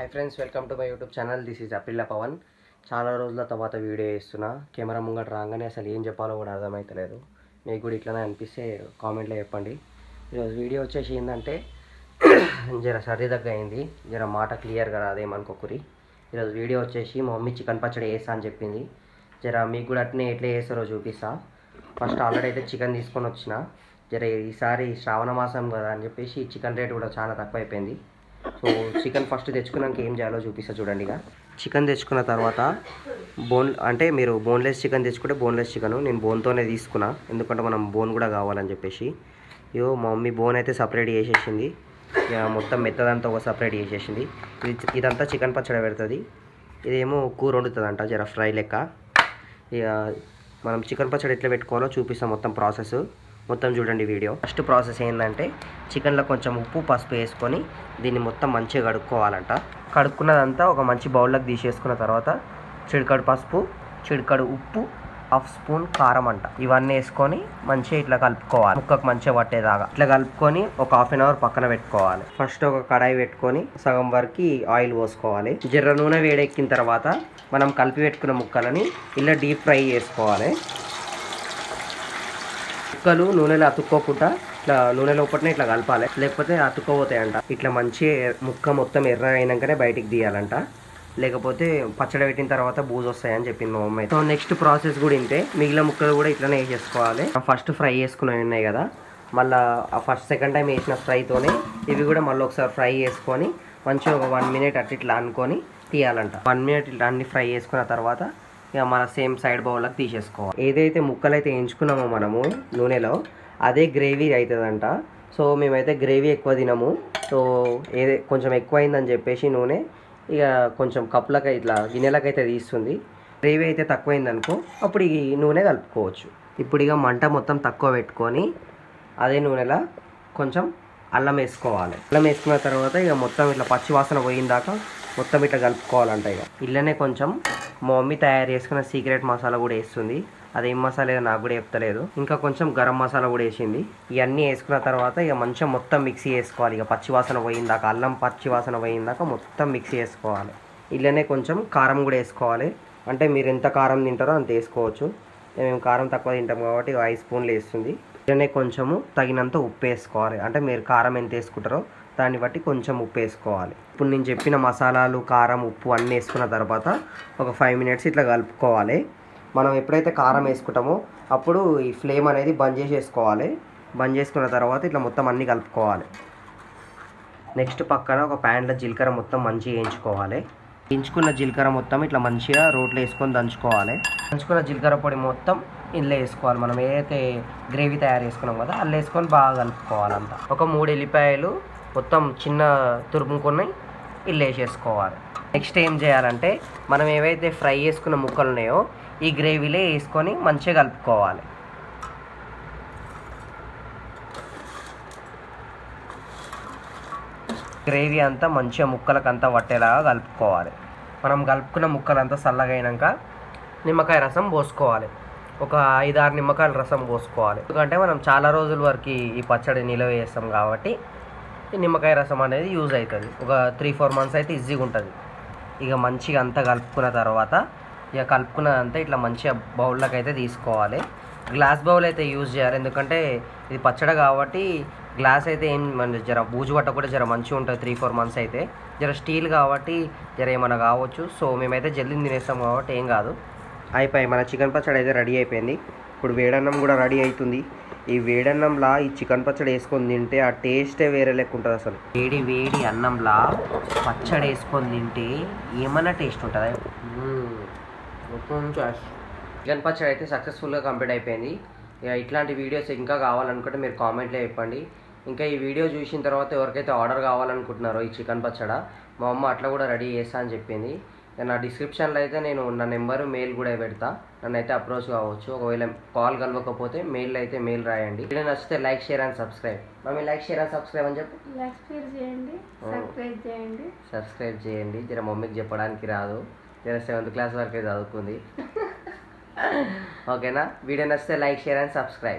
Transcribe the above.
Hi friends welcome to my YouTube channel this is Apilla Pavan చాలా రోజుల తర్వాత video చేస్తున్నా. కెమెరా ముంగట రాగానే అసలు ఏం చెప్పాలో కూడా అర్థమవుతలేదు మీకు కూడా ఇట్లానే అనిపిస్తే కామెంట్లో చెప్పండి. ఈరోజు వీడియో వచ్చేసి ఏంటంటే జర సర్ది దగ్గర అయింది. జర మాట క్లియర్గా రాదేమనుకోకురి ఈరోజు వీడియో వచ్చేసి మా మమ్మీ చికెన్ పచ్చడి వేస్తా అని చెప్పింది. జర మీకు కూడా అట్నే ఎట్లా చేస్తారో చూపిస్తా. ఫస్ట్ ఆల్రెడీ అయితే చికెన్ తీసుకొని వచ్చిన. జర ఈసారి శ్రావణ మాసం కదా అని చెప్పేసి చికెన్ రేట్ కూడా చాలా తక్కువ అయిపోయింది సో చికెన్ ఫస్ట్ తెచ్చుకున్నాక ఏం చేయాలో చూపిస్తా చూడండి ఇక. చికెన్ తెచ్చుకున్న తర్వాత బోన్ అంటే మీరు బోన్లెస్ చికెన్ తెచ్చుకుంటే బోన్లెస్ చికెన్. నేను బోన్తోనే తీసుకున్నా. ఎందుకంటే మనం బోన్ కూడా కావాలని చెప్పేసి. ఇయో మా మమ్మీ బోన్ అయితే సపరేట్ చేసేసింది. ఇక మొత్తం మెత్తదంతా ఒక సపరేట్ చేసేసింది. ఇది ఇదంతా చికెన్ పచ్చడి పెడుతుంది. ఇదేమో కూర వండుతుందంట జర ఫ్రై లెక్క. ఇక మనం చికెన్ పచ్చడి ఎట్లా పెట్టుకోవాలో చూపిస్తాం మొత్తం ప్రాసెస్. మొత్తం చూడండి వీడియో. ఫస్ట్ ప్రాసెస్ ఏంటంటే చికెన్లో కొంచెం ఉప్పు పసుపు వేసుకొని దీన్ని మొత్తం మంచిగా కడుక్కోవాలంట. కడుక్కున్నదంతా ఒక మంచి బౌల్లోకి తీసేసుకున్న తర్వాత చిడికడు పసుపు చిడికడు ఉప్పు హాఫ్ స్పూన్ కారం అంట. ఇవన్నీ వేసుకొని మంచిగా ఇట్లా కలుపుకోవాలి. ముక్కకు మంచిగా పట్టేదాకా ఇట్లా కలుపుకొని ఒక హాఫ్ అన్ అవర్ పక్కన పెట్టుకోవాలి. ఫస్ట్ ఒక కడాయి పెట్టుకొని సగం వరకు ఆయిల్ పోసుకోవాలి. జీర నూనె వేడెక్కిన తర్వాత మనం కలిపి పెట్టుకున్న ముక్కలని ఇలా డీప్ ఫ్రై చేసుకోవాలి. ముక్కలు నూనెలో అతుక్కోకుండా ఇట్లా నూనె లోపలనే ఇట్లా కలపాలి. లేకపోతే అతుక్కోపోతాయంట ఇట్లా మంచి ముక్క మొత్తం ఎర్ర అయినాకనే బయటికి తీయాలంట. లేకపోతే పచ్చడి పెట్టిన తర్వాత బూజు వస్తాయని చెప్పింది మా మమ్మీ సో నెక్స్ట్ ప్రాసెస్ కూడా ఇంతే. మిగిలిన ముక్కలు కూడా ఇట్లనే వేసేసుకోవాలి. ఫస్ట్ ఫ్రై చేసుకుని ఉన్నాయి కదా. మళ్ళీ ఆ ఫస్ట్ సెకండ్ టైం వేసిన ఫ్రైతోనే ఇవి కూడా మళ్ళీ ఒకసారి ఫ్రై చేసుకొని మంచిగా ఒక వన్ మినిట్ అట్లా ఇట్లా అనుకొని తీయాలంట. వన్ మినిట్ ఇట్లా అన్ని ఫ్రై చేసుకున్న తర్వాత ఇక మన సేమ్ సైడ్ బౌల్లోకి తీసేసుకోవాలి. ఏదైతే ముక్కలు అయితే ఎంచుకున్నామో మనము నూనెలో అదే గ్రేవీ అవుతుందంట సో మేమైతే గ్రేవీ ఎక్కువ తినము. సో ఏదే కొంచెం ఎక్కువైందని చెప్పేసి నూనె ఇక కొంచెం కప్పులకు ఇట్లా గిన్నెలకైతే తీస్తుంది. గ్రేవీ అయితే తక్కువైందనుకో అప్పుడు ఈ నూనె కలుపుకోవచ్చు. ఇప్పుడు ఇక మంట మొత్తం తక్కువ పెట్టుకొని అదే నూనెలో కొంచెం అల్లం వేసుకోవాలి. అల్లం వేసుకున్న తర్వాత ఇక మొత్తం ఇట్లా పచ్చి వాసన పోయిందాక మొత్తం ఇట్లా కలుపుకోవాలంట ఇక. ఇళ్ళనే కొంచెం మా మమ్మీ తయారు చేసుకున్న సీక్రెట్ మసాలా కూడా వేస్తుంది. అదేం మసాలా ఏదో నాకు కూడా చెప్తలేదు. ఇంకా కొంచెం గరం మసాలా కూడా వేసింది. ఇవన్నీ వేసుకున్న తర్వాత ఇక మంచిగా మొత్తం మిక్సీ వేసుకోవాలి ఇక పచ్చి వాసన పోయిందాక అల్లం పచ్చి వాసన పోయిందాక మొత్తం మిక్సీ చేసుకోవాలి. ఇళ్ళనే కొంచెం కారం కూడా వేసుకోవాలి. అంటే మీరు ఎంత కారం తింటారో అంత వేసుకోవచ్చు. మేము కారం తక్కువ తింటాం కాబట్టి ఐదు స్పూన్లు వేస్తుంది. ఇళ్ళనే కొంచెము తగినంత ఉప్పు వేసుకోవాలి. అంటే మీరు కారం ఎంత వేసుకుంటారో దాన్ని బట్టి కొంచెం ఉప్పు వేసుకోవాలి. ఇప్పుడు నేను చెప్పిన మసాలాలు కారం ఉప్పు అన్నీ వేసుకున్న తర్వాత ఒక ఫైవ్ మినిట్స్ ఇట్లా కలుపుకోవాలి. మనం ఎప్పుడైతే కారం వేసుకుంటామో అప్పుడు ఈ ఫ్లేమ్ అనేది బంద్ చేసేసుకోవాలి. బంద్ చేసుకున్న తర్వాత ఇట్లా మొత్తం అన్నీ కలుపుకోవాలి. నెక్స్ట్ పక్కన ఒక ప్యాన్లో జీలకర్ర మొత్తం మంచిగా వేయించుకోవాలి. వేయించుకున్న జీలకర్ర మొత్తం ఇట్లా మంచిగా రోట్లో వేసుకొని దంచుకోవాలి. దంచుకున్న జీలకర్ర పొడి మొత్తం ఇందులో వేసుకోవాలి. మనం ఏదైతే గ్రేవీ తయారు చేసుకున్నాం కదా అల్లు వేసుకొని బాగా కలుపుకోవాలంతా ఒక మూడు ఎల్లిపాయలు మొత్తం చిన్న తురుముకొని ఇల్లు వేసేసుకోవాలి. నెక్స్ట్ ఏం చేయాలంటే మనం ఏవైతే ఫ్రై చేసుకున్న ముక్కలు ఉన్నాయో ఈ గ్రేవీలో వేసుకొని మంచిగా కలుపుకోవాలి. గ్రేవీ అంతా మంచిగా ముక్కలకు అంతా పట్టేలాగా కలుపుకోవాలి. మనం కలుపుకున్న ముక్కలంతా చల్లగా అయినాక నిమ్మకాయ రసం పోసుకోవాలి. ఒక ఐదారు నిమ్మకాయల రసం పోసుకోవాలి. ఎందుకంటే మనం చాలా రోజుల వరకు ఈ పచ్చడి నిలవ చేస్తాం కాబట్టి నిమ్మకాయ రసం అనేది యూజ్ అవుతుంది. ఒక త్రీ ఫోర్ మంత్స్ అయితే ఈజీగా ఉంటుంది. ఇక మంచిగా అంతా కలుపుకున్న తర్వాత ఇక కలుపుకున్నదంతా ఇట్లా మంచిగా బౌల్లోకి అయితే తీసుకోవాలి. గ్లాస్ బౌల్ అయితే యూజ్ చేయాలి. ఎందుకంటే ఇది పచ్చడి కాబట్టి గ్లాస్ అయితే ఏం మన జర బూజు పట్ట కూడా జర మంచిగా ఉంటుంది త్రీ ఫోర్ మంత్స్ అయితే. జర స్టీల్ కాబట్టి జర ఏమైనా కావచ్చు. సో మేమైతే జల్దీ తినేస్తాం కాబట్టి ఏం కాదు. అయిపోయి మన చికెన్ పచ్చడి అయితే రెడీ అయిపోయింది. ఇప్పుడు వేడన్నం కూడా రెడీ అవుతుంది. ఈ వేడన్నంలా ఈ చికెన్ పచ్చడి వేసుకొని తింటే ఆ టేస్టే వేరే లెక్క ఉంటుంది అసలు. వేడి వేడి అన్నంలా పచ్చడి వేసుకొని తింటే ఏమన్నా టేస్ట్ ఉంటుందా? చికెన్ పచ్చడి అయితే సక్సెస్ఫుల్గా కంప్లీట్ అయిపోయింది. ఇట్లాంటి వీడియోస్ ఇంకా కావాలనుకుంటే మీరు కామెంట్లో చెప్పండి. ఇంకా ఈ వీడియో చూసిన తర్వాత ఎవరికైతే ఆర్డర్ కావాలనుకుంటున్నారో ఈ చికెన్ పచ్చడ మా అమ్మ అట్లా కూడా రెడీ చేస్తా అని చెప్పింది. నా డిస్క్రిప్షన్లో అయితే నేను నా నెంబర్ మెయిల్ కూడా పెడతా. నన్ను అయితే అప్రోచ్ కావచ్చు. ఒకవేళ కాల్ కలవకపోతే మెయిల్ అయితే మెయిల్ రాయండి. వీడియో నచ్చితే like share and subscribe mummy like share and subscribe అని చెప్పు. లైక్ షేర్ చేయండి. సబ్స్క్రైబ్ చేయండి. సబ్స్క్రైబ్ చేయండి. జర మమ్మీకి చెప్పడానికి రాదు. జర సెవెంత్ క్లాస్ వరకే చదువుకుంది. ఓకేనా వీడియో నచ్చితే లైక్ షేర్ అండ్ సబ్స్క్రైబ్